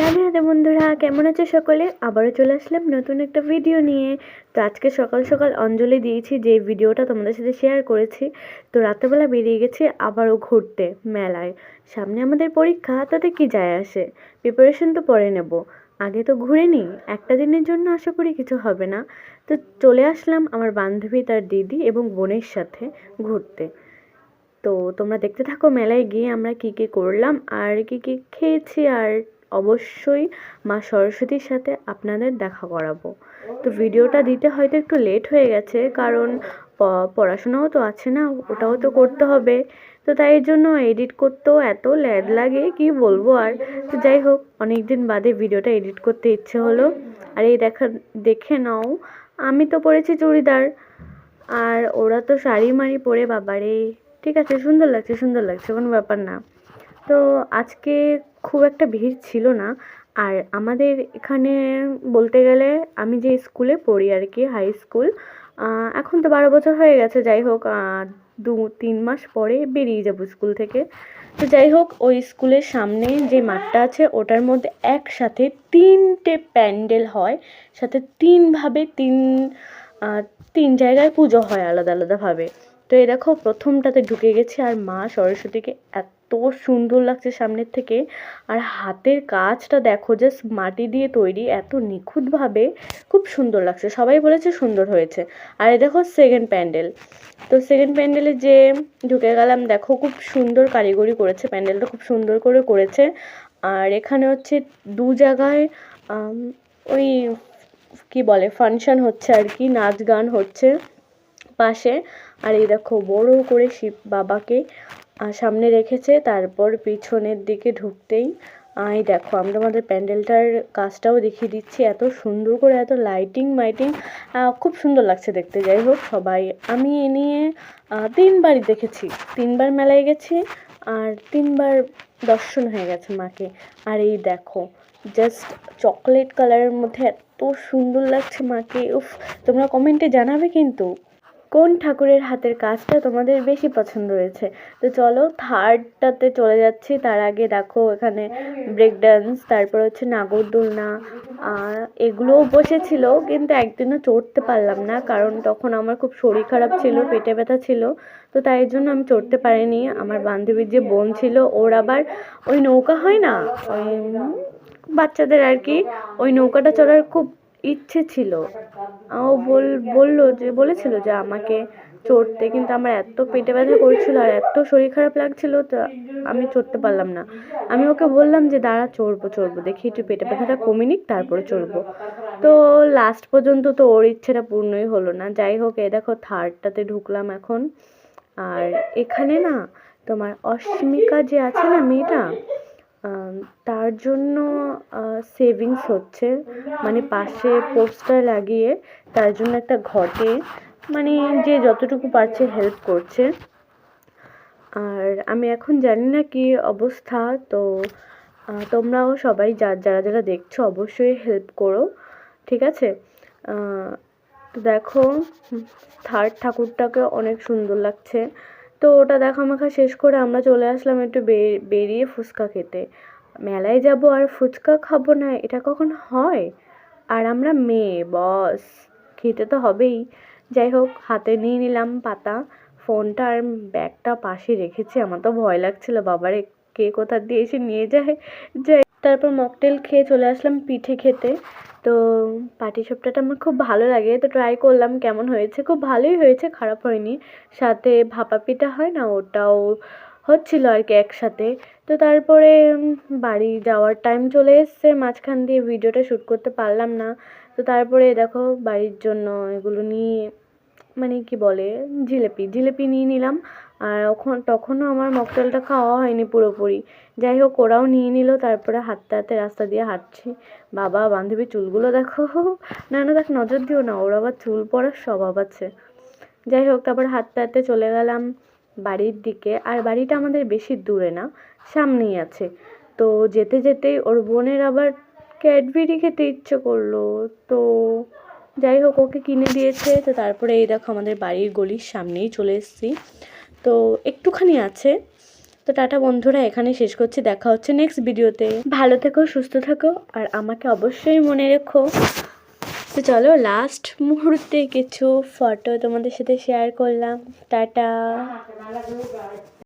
রাধে রাধে বন্ধুরা, কেমন আছে সকলে? আবারও চলে আসলাম নতুন একটা ভিডিও নিয়ে। তো আজকে সকাল সকাল অঞ্জলি দিয়েছি, যে ভিডিওটা তোমাদের সাথে শেয়ার করেছি। তো রাত্রেবেলা বেরিয়ে গেছি আবারও ঘুরতে, মেলায়। সামনে আমাদের পরীক্ষা, তাতে কি যায় আসে? প্রিপারেশন তো পরে নেব। আগে তো ঘুরে নিই, একটা দিনের জন্য আশা করি কিছু হবে না। তো চলে আসলাম আমার বান্ধবী, তার দিদি এবং বোনের সাথে ঘুরতে। তো তোমরা দেখতে থাকো, মেলায় গিয়ে আমরা কী কী করলাম, আর কী কী খেয়েছি, আর অবশ্যই মা সরস্বতীর সাথে আপনাদের দেখা করাবো। তো ভিডিওটা দিতে হয়তো একটু লেট হয়ে গেছে, কারণ পড়াশোনাও তো আছে না, ওটাও তো করতে হবে। তো তাই জন্য এডিট করতেও এত ল্যাদ লাগে, কি বলব আর। তো যাই হোক অনেক দিন বাদে ভিডিওটা এডিট করতে ইচ্ছে হলো। আর এই দেখা, দেখে নাও, আমি তো পরেছি চুড়িদার, আর ওরা তো শাড়ি মাড়ি পরে বাবারে। ঠিক আছে, সুন্দর লাগছে সুন্দর লাগছে, কোনো ব্যাপার না। তো আজকে খুব একটা ভিড় ছিল না। আর আমাদের এখানে বলতে গেলে আমি যে স্কুলে পড়ি আর কি হাই স্কুল এখন তো বারো বছর হয়ে গেছে, যাই হোক দু, তিন মাস পরে বেরিয়ে যাব স্কুল থেকে। তো যাই হোক, ওই স্কুলের সামনে যে মাঠটা আছে, ওটার মধ্যে একসাথে তিনটে প্যান্ডেল হয়। সাথে তিনভাবে তিন তিন জায়গায় পুজো হয় আলাদা, আলাদাভাবে। তো এই দেখো, প্রথমটাতে ঢুকে গেছি আর মা সরস্বতীকে এত সুন্দর লাগছে সামনের থেকে। আর হাতের কাজটা দেখো জাস্ট মাটি দিয়ে তৈরি, এত নিখুঁতভাবে খুব সুন্দর লাগছে। সবাই বলেছে সুন্দর হয়েছে। আর এই দেখো সেকেন্ড প্যান্ডেল তো সেকেন্ড প্যান্ডেলে যে ঢুকে গেলাম, দেখো, খুব সুন্দর কারিগরি করেছে। প্যান্ডেলটা খুব সুন্দর করে করেছে। আর এখানে হচ্ছে দু জায়গায় ওই কি বলে ফাংশন হচ্ছে আর কি, নাচ গান হচ্ছে। পাশে। আর এই দেখো বড় করে শিব বাবাকে সামনে রেখেছে তারপর পিছনের দিকে ঢুকতেই আহ, এই দেখো আমরা আমাদের প্যান্ডেলটার কাজটাও দেখিয়ে দিচ্ছি এত সুন্দর করে এত লাইটিং মাইটিং খুব সুন্দর লাগছে দেখতে। যাই হোক সবাই আমি এ নিয়ে তিনবারই দেখেছি। তিনবার মেলায় গেছি আর তিনবার দর্শন হয়ে গেছে মাকে। আর এই দেখো জাস্ট চকলেট কালারের মধ্যে এত সুন্দর লাগছে মাকে উফ তোমরা কমেন্টে জানাবে কিন্তু। কোন ঠাকুরের হাতের কাজটা তোমাদের বেশি পছন্দ হয়েছে? তো চলো থার্ডটাতে চলে যাচ্ছি। তার আগে দেখো, এখানে ব্রেক ডান্স তারপর হচ্ছে নাগরদোলনা এগুলোও বসেছিল, কিন্তু একদিনও চড়তে পারলাম না, কারণ তখন আমার খুব শরীর খারাপ ছিল, পেটে ব্যথা ছিল। তো তাই জন্য আমি চড়তে পারিনি। আমার বান্ধবীর যে বোন ছিল, ওর আবার ওই নৌকা হয় না? ওই, বাচ্চাদের আর কি, ওই নৌকাটা চড়ার খুব ইচ্ছে ছিল। ও বল, বলল যে, বলেছিল যে আমাকে চড়তে, কিন্তু আমার এত পেটে ব্যথা করছিল আর এত শরীর খারাপ লাগছিল তো আমি চড়তে পারলাম না। আমি ওকে বললাম যে, দাঁড়া, চড়বো চড়বো, দেখি একটু পেটে ব্যথাটা কমে নিক, তারপরে চড়বো। তো লাস্ট পর্যন্ত তো ওর ইচ্ছেটা পূর্ণই হলো না। যাই হোক, এই দেখো থার্ডটাতে ঢুকলাম এখন। আর এখানে না তোমার অস্মিকা যে আছে না মেয়েটা তার জন্য সেভিংস হচ্ছে। মানে পাশে পোস্টার লাগিয়ে তার জন্য একটা ঘটে মানে যে যতটুকু পারছে হেল্প করছে। আর আমি এখন জানি না কি অবস্থা, তো তোমরাও সবাই যার যারা যারা দেখছ অবশ্যই হেল্প করো, ঠিক আছে? তো দেখো থার্ড ঠাকুরটাকে অনেক সুন্দর লাগছে। তো ওটা দেখা মাখা শেষ করে আমরা চলে আসলাম একটু বেরিয়ে ফুচকা খেতে। মেলায় যাব আর ফুচকা খাব না, এটা কখন হয়? আর আমরা মেয়ে, বস, খেতে তো হবেই। যাই হোক, হাতে নিয়ে নিলাম পাতা, ফোনটা আর ব্যাগটা পাশে রেখেছি, আমার তো ভয় লাগছিল, বাবারে, কে কোথা দিয়ে এসে নিয়ে যায়? যাই তারপর মকটেল খেয়ে চলে আসলাম পিঠে খেতে। তো পাটিসাপটাটা আমার খুব ভালো লাগে। তো ট্রাই করলাম কেমন হয়েছে। খুব ভালোই হয়েছে, খারাপ হয়নি। সাথে ভাপা পিঠা হয় না, ওটাও হচ্ছিল আর কি একসাথে। তো তারপরে বাড়ি যাওয়ার টাইম চলে এসছে। মাঝখান দিয়ে ভিডিওটা শ্যুট করতে পারলাম না। তো তারপরে দেখো বাড়ির জন্য এগুলো নিয়ে মানে কি বলে, জিলেপি জিলেপি নিয়ে নিলাম। আর ওখন, তখনও আমার মকটেলটা খাওয়া হয়নি পুরোপুরি। যাই হোক, ওরাও নিয়ে নিল, তারপরে হাঁটতে হাঁটতে রাস্তা দিয়ে হাঁটছি। বাবা, বান্ধবীর চুলগুলো দেখো। না না দেখ, নজর দিও না, ওর আবার চুল পড়ার স্বভাব আছে। যাই হোক, তারপর হাঁটতে হাঁটতে চলে গেলাম বাড়ির দিকে। আর বাড়িটা আমাদের বেশি দূরে না, সামনেই আছে। তো যেতে যেতেই ওর বোনের আবার ক্যাডবেরি খেতে ইচ্ছে করল। তো যাই হোক, ওকে কিনে দিয়েছে। তো তারপরে এই দেখো আমাদের বাড়ির গলির সামনেই চলে এসেছি। তো একটুখানি আছে। তো টাটা বন্ধুরা, এখানে শেষ করছি। দেখা হচ্ছে নেক্সট ভিডিওতে ভালো থেকো, সুস্থ থাকো, আর আমাকে অবশ্যই মনে রেখো। তো চলো লাস্ট মুহূর্তে কিছু ফটো তোমাদের সাথে শেয়ার করলাম। টাটা।